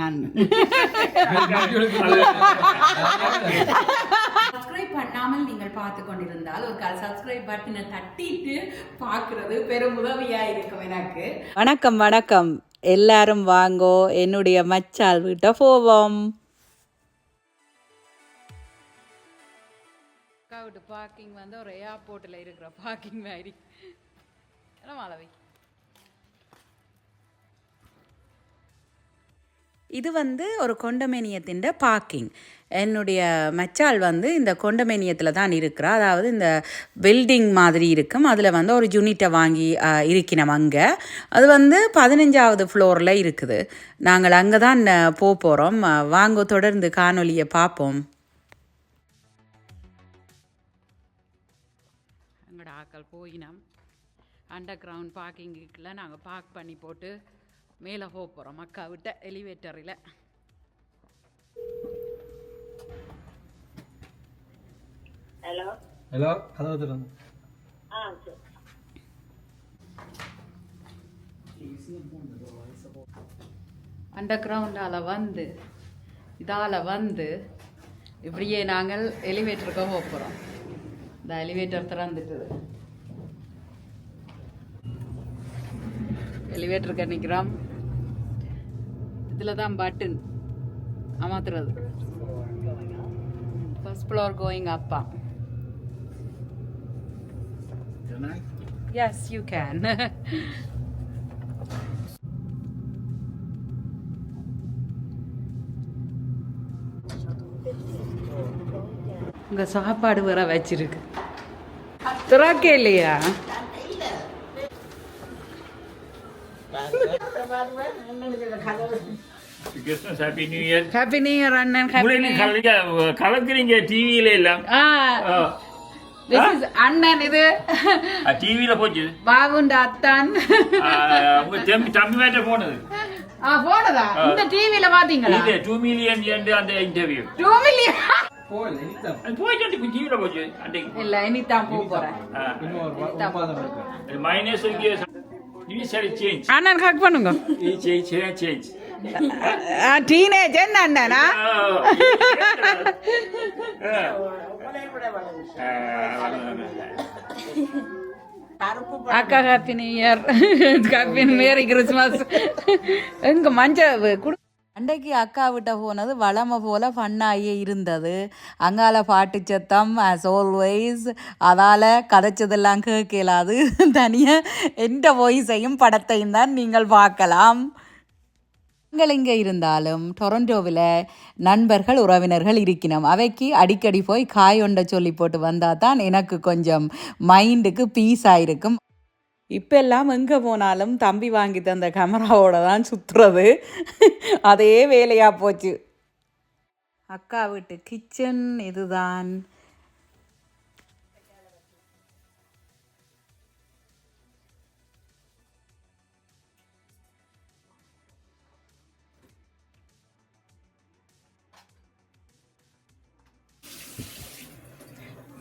நான் சப்ஸ்கிரைப் பண்ணாமல் நீங்கள் பார்த்து கொண்டிருந்தால் ஒரு கால் சப்ஸ்கிரைப் பட்டனை தட்டிட்டு பார்க்கிறது பெரும் உதவியா இருக்கும் எனக்கு. வணக்கம் வணக்கம். எல்லாரும் வாங்கோ. என்னுடைய மச்சால் வீட்டை போவோம். வீட்டு பார்க்கிங் வந்து ஒரு ஏர்போர்ட்டில் இருக்கிற பார்க்கிங் மாதிரி. என்ன மாலவி? இது வந்து ஒரு கொண்டமேனியத்தின் பார்க்கிங் என்னுடைய மச்சால் வந்து இந்த கொண்டமேனியத்தில் தான் இருக்கிறா. அதாவது இந்த பில்டிங் மாதிரி இருக்கும். அதில் வந்து ஒரு யூனிட்டை வாங்கி ஆஹ், இருக்கணும் அங்கே. அது வந்து பதினஞ்சாவது ஃப்ளோரில் இருக்குது. நாங்கள் அங்கே தான் போக போகிறோம் வாங்க தொடர்ந்து காணொலியை பார்ப்போம். எங்களோட ஆக்கள் போயினோம். அண்டர் கிரவுண்ட் பார்க்கிங்குக்குள்ள நாங்கள் பார்க் பண்ணி போட்டு மேலே போக போகிறோம். மக்கா விட்ட எலிவேட்டரில் ஹலோ? ஹலோ கதவு திறந்து ஆ சரி. அண்டர் கிரவுண்டால் வந்து இதால் வந்து இப்படியே நாங்கள் எலிவேட்டருக்கு போக போகிறோம். இந்த எலிவேட்டர் திறந்துட்டுது எலிவேட்டருக்கு நிற்கிறோம் இதில் தான் பட்டன் அமர்த்துறது ஃபர்ஸ்ட் ஃப்ளோர் கோயிங் அப்பா எஸ் யூ கேன் உங்க சாப்பாடு வேற வச்சிருக்கு. திறக்கே இல்லையா? New year happy new year அண்ணன் கலக்குறீங்க டிவியில எல்லாம் ஆ this is அண்ணன் இது டிவியில போச்சு பாபுண்ட அத்தான் உங்க தம்பி தம்பி மேட்ட போனது ஆ போனதா இந்த டிவில பாத்தீங்களா இது டூ மில்லியன் என்று அந்த இன்டர்வியூ டூ மில்லியன் டிவியில போக போறேன் அண்ணன் ஹக் பண்ணுங்க டீனேஜ் என்ன அண்ணனா? அக்கா happy new year. Happy merry Christmas எங்க மஞ்சள் அன்றைக்கு அக்கா விட்ட போனது வளமை போல ஃபன்னாகியே இருந்தது. அங்கால பாட்டு சத்தம் ஆஸ் ஆல்வேஸ் அதால் கதைச்சதெல்லாம் கேட்கலாது. தனியாக எந்த வாய்ஸையும் படத்தையும் தான் நீங்கள் பார்க்கலாம். நீங்கள் எங்கே இருந்தாலும் டொரண்டோவில் நண்பர்கள் உறவினர்கள் இருக்கணும் அவைக்கு அடிக்கடி போய் காய் ஒன்றை சொல்லி போட்டு வந்தால் தான் எனக்கு கொஞ்சம் மைண்டுக்கு பீஸாக இப்போ இப்பெல்லாம் எங்கே போனாலும் தம்பி வாங்கி தந்த கேமராவோட தான் சுற்றுறது அதே வேலையாக போச்சு. அக்கா வீட்டு கிச்சன் இதுதான்.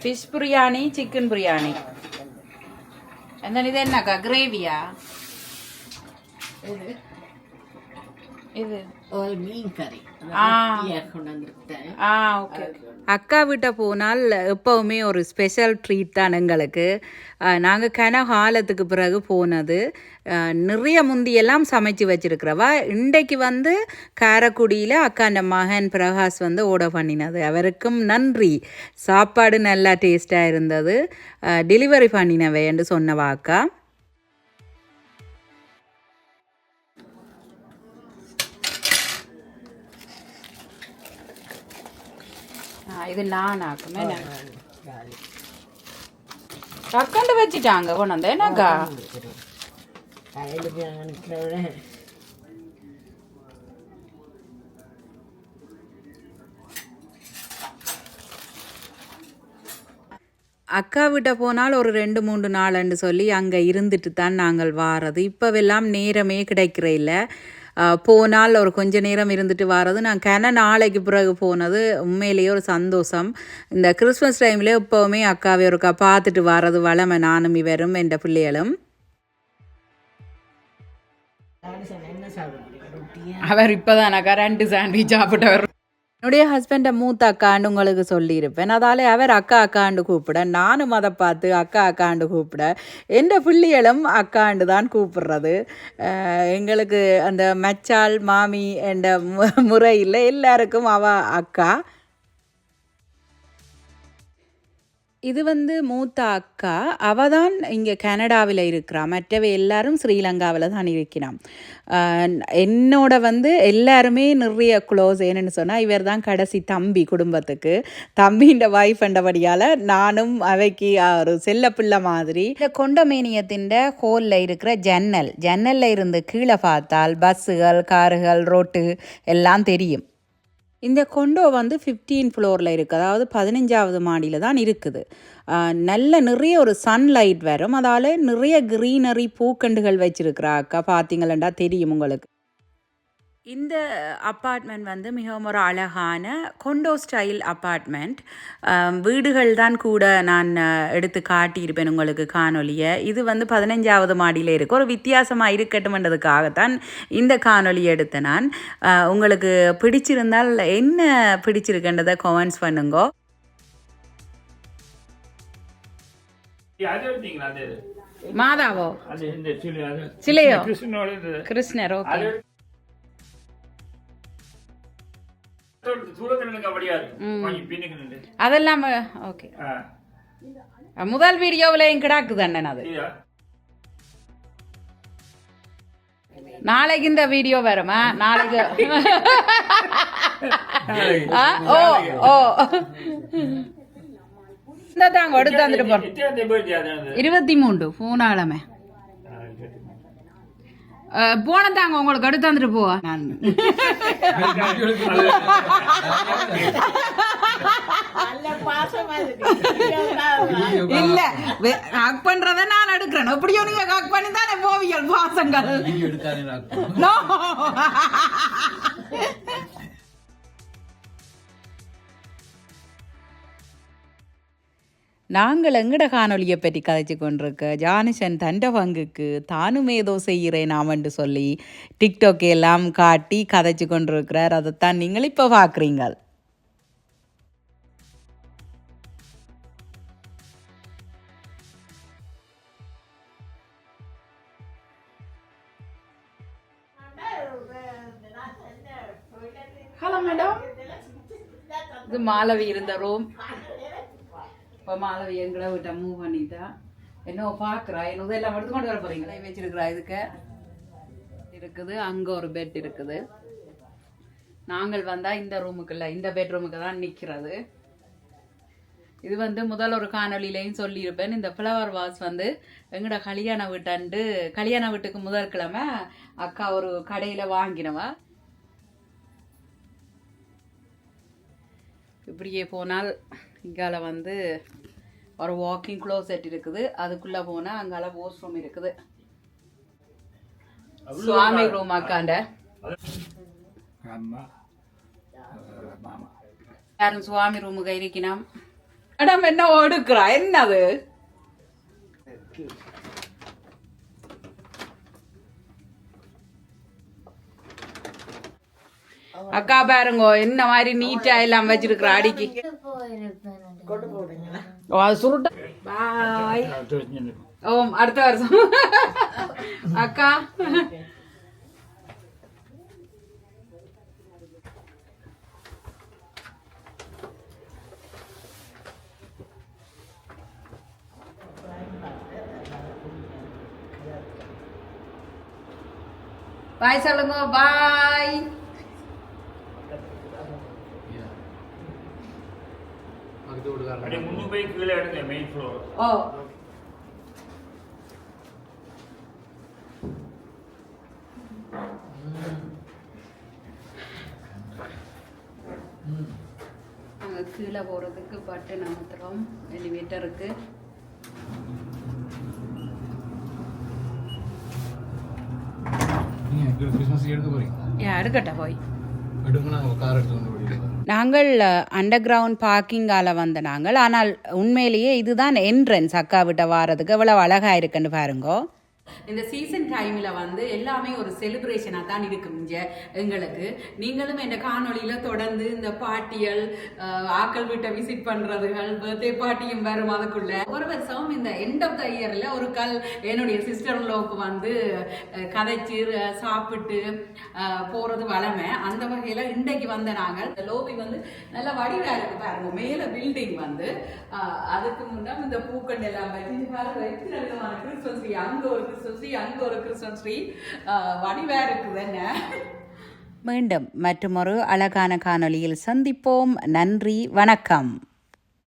ஃபிஷ் பிரியாணி சிக்கன் பிரியாணி என்ன இது என்னக்கா கிரேவியா இது மீன் கறி. ஆ. கொண்டு வந்திருக்கேன் ஆ ஓகே அக்கா வீட்டை போனால் எப்போவுமே ஒரு ஸ்பெஷல் ட்ரீட் தான் எங்களுக்கு. நாங்கள் கன காலத்துக்கு பிறகு போனது. நிறைய முந்தியெல்லாம் சமைச்சு வச்சிருக்கிறவா. இன்றைக்கு வந்து காரக்குடியில் அக்காண்ட மகன் பிரகாஷ் வந்து ஓட பண்ணினது. அவருக்கும் நன்றி. சாப்பாடு நல்லா டேஸ்ட்டாக இருந்தது. டெலிவரி பண்ணினவைன்னு சொன்னவா அக்கா? இது நான் ஆக்குமே டக்கண்டு வச்சுட்டாங்க கொண்டு வந்து என்னக்கா? அக்கா வீட்டை போனால் ஒரு ரெண்டு மூன்று நாள்னு சொல்லி அங்கே இருந்துட்டு தான் நாங்கள் வாரது. இப்போவெல்லாம் நேரமே கிடைக்கிற இல்லை. போனால் ஒரு கொஞ்ச நேரம் இருந்துட்டு வாரது. நான் கன நாளைக்கு பிறகு போனது. உண்மையிலேயே ஒரு சந்தோஷம். இந்த கிறிஸ்மஸ் டைமில் எப்போவுமே அக்காவை ஒருக்கா பார்த்துட்டு வாரது வளமை நானும் இவரும் என்ற பிள்ளைகளும். அவர் இப்போதானக்கா? ரெண்டு சாண்ட்விச் சாப்பிட்டவர். என்னுடைய ஹஸ்பண்டை மூத்த அக்காண்டு உங்களுக்கு சொல்லியிருப்பேன். அதாலே அவர் அக்கா அக்காண்டு கூப்பிட நானும் அதை பார்த்து அக்கா அக்காண்டு கூப்பிட எந்த பிள்ளைகளும் அக்காண்டு தான் கூப்பிடுறது. எங்களுக்கு அந்த மச்சால் மாமி என்ற மு- முறையில் எல்லாருக்கும் அவ அக்கா. இது வந்து மூத்த அக்கா. அவ தான் இங்கே கனடாவில் இருக்கிறா. மற்றவை எல்லாரும் ஸ்ரீலங்காவில் தான் இருக்கிறான் என்னோட வந்து எல்லாருமே நிறைய க்ளோஸ் ஏன்னு சொன்னால் இவர் தான் கடைசி தம்பி குடும்பத்துக்கு. தம்பின்ற வைஃப் என்றபடியால் நானும் அவைக்கு ஒரு செல்ல பிள்ளை மாதிரி. இந்த கொண்டமேனியத்தின் ஹோலில் இருக்கிற ஜன்னல். ஜன்னலில் இருந்து கீழே பார்த்தால் பஸ்ஸுகள் காருகள் ரோட்டு எல்லாம் தெரியும். இந்த கொண்டோ வந்து ஃபிஃப்டீன் ஃப்ளோரில் இருக்குது அதாவது பதினஞ்சாவது மாடியில் தான் இருக்குது. நல்ல நிறைய ஒரு சன்லைட் வரும். அதால் நிறைய க்ரீனரி பூக்கண்டுகள் வச்சுருக்குறாக்கா பார்த்தீங்களா தெரியும் உங்களுக்கு. இந்த அப்பார்ட்மெண்ட் வந்து மிகவும் ஒரு அழகான கொண்டோ ஸ்டைல் அப்பார்ட்மெண்ட் வீடுகள் தான் கூட நான் எடுத்து காட்டியிருப்பேன் உங்களுக்கு காணொலியை இது வந்து பதினஞ்சாவது மாடியில் இருக்கு. ஒரு வித்தியாசமாக இருக்கட்டும்ன்றதுக்காகத்தான் இந்த காணொலி எடுத்தேன் நான். உங்களுக்கு பிடிச்சிருந்தால் என்ன பிடிச்சிருக்குன்றதை கமெண்ட்ஸ் பண்ணுங்க. மாதாவோ? சிலையோ? கிருஷ்ணர் ஓகே. அதெல்லாம் ஓகே. முதல் வீடியோவில் கிடாக்குது அண்ணன் அது. நாளைக்கு இந்த வீடியோ வருமா? நாளைக்கு. ஓ ஓ. இந்த தாங்க எடுத்து வந்துட்டு போறோம்? இருபத்தி மூன்று சரி. போன தாங்க உங்களுக்கு எடுத்து வந்துட்டு போவா. நான். இல்ல ஹக் பண்றத நான் எடுக்கிறேன். எப்படியோ நீங்க ஹக் பண்ணி தானே போவியல் பாசங்கள். நாங்கள் எங்கட காணொலியை பற்றி கதைச்சு கொண்டிருக்க? ஜானிஷன் தண்ட பங்குக்கு தானும் ஏதோ செய்கிறேன் நாமன்று சொல்லி டிக்டாக் எல்லாம் காட்டி கதைச்சு கொண்டிருக்கிறார். அதைத்தான் நீங்கள் இப்போ பார்க்குறீங்க ஹலோ மேடம். இது மாலவி இருந்த ரூம் இப்போ மாலவி எங்களை விட்ட மூவ் பண்ணிட்டா என்ன பார்க்குறா என்ன எல்லாம் எடுத்து கொண்டு வர போறீங்களா வச்சிருக்கிறா இதுக்கு இருக்குது அங்கே ஒரு பெட் இருக்குது நாங்கள் வந்தால் இந்த ரூமுக்குள்ள இந்த பெட்ரூமுக்கு தான் நிற்கிறது இது வந்து முதல் ஒரு காணொளியிலையும் சொல்லியிருப்பேன் இந்த ஃப்ளவர் வாஸ் வந்து எங்கட கல்யாண வீட்டாண்டு கல்யாண வீட்டுக்கு முதல் கிழமை அக்கா ஒரு கடையில் வாங்கினவா இப்படியே போனால் இங்கால வந்து ஒரு வாக்கிங் க்ளோசெட் இருக்குது. அதுக்குள்ளே போனால் அங்கால வாஷ் ரூம் இருக்குது சுவாமி ரூம் அக்காண்ட யாரும் சுவாமி ரூமுக்கு இருக்கணும் மேடம் என்ன ஒடுக்குறா? என்னது? அக்கா பாருங்க என்ன மாதிரி நீட்டா எல்லாம் வச்சிருக்கிற அடிக்கி ஓ, அது சுருட்ட பாய் ஓம் அடுத்த வருஷம் அக்கா பாய் சொல்லுங்க பாய் பக்கத்து வீட்டுக்காரங்க அப்படியே முன்னு போய் கீழே எடுங்க மெயின் ஃப்ளோர் ஓ. அங்கே கீழே போகிறதுக்கு பட்டன் அமுத்துறோம். எலிவேட்டருக்கு கிறிஸ்மஸ் எடுக்க போறீங்க ஏன் எடுக்கட்ட போய். நாங்கள் கார் எடுத்து கொண்டு போயிடுவோம் நாங்கள் அண்டர் கிரவுண்ட் பார்க்கிங்கால வந்த நாங்கள். ஆனால் உண்மையிலேயே இதுதான் என்ட்ரன்ஸ் அக்கா விட்ட வாரதுக்கு எவ்வளோ அழகாக இருக்குன்னு பாருங்கோ. இந்த சீசன் டைமில் வந்து எல்லாமே ஒரு செலிப்ரேஷனாக தான் இருக்கும் இங்கே எங்களுக்கு. நீங்களும் இந்த காணொலியில் தொடர்ந்து இந்த பாட்டியல் ஆக்கள் வீட்டை விசிட் பண்ணுறதுகள் பர்த்டே பாட்டியும் வரும் அதுக்குள்ள. ஒரு வருஷம் இந்த எண்ட் ஆஃப் த இயரில் ஒரு கல் என்னுடைய சிஸ்டர் லோக்கு வந்து கதைச்சு சாப்பிட்டு போகிறது போறது வளமை. அந்த வகையில் இன்றைக்கு வந்த நாங்கள் இந்த லோபி வந்து நல்ல வடிவாக இருக்கு பாருங்க. மேலே பில்டிங் வந்து அதுக்கு முன்னாடி இந்த பூக்கள் எல்லாம் வச்சு வேறு கிறிஸ்மஸ் அங்க ஒரு கிறிஸ்மஸ் ட்ரீ ஒரு கிறிஸ்மஸ் ட்ரீ வடிவா இருக்குது என்ன? மீண்டும் மற்றொரு அழகான காணொளியில் சந்திப்போம். நன்றி வணக்கம்.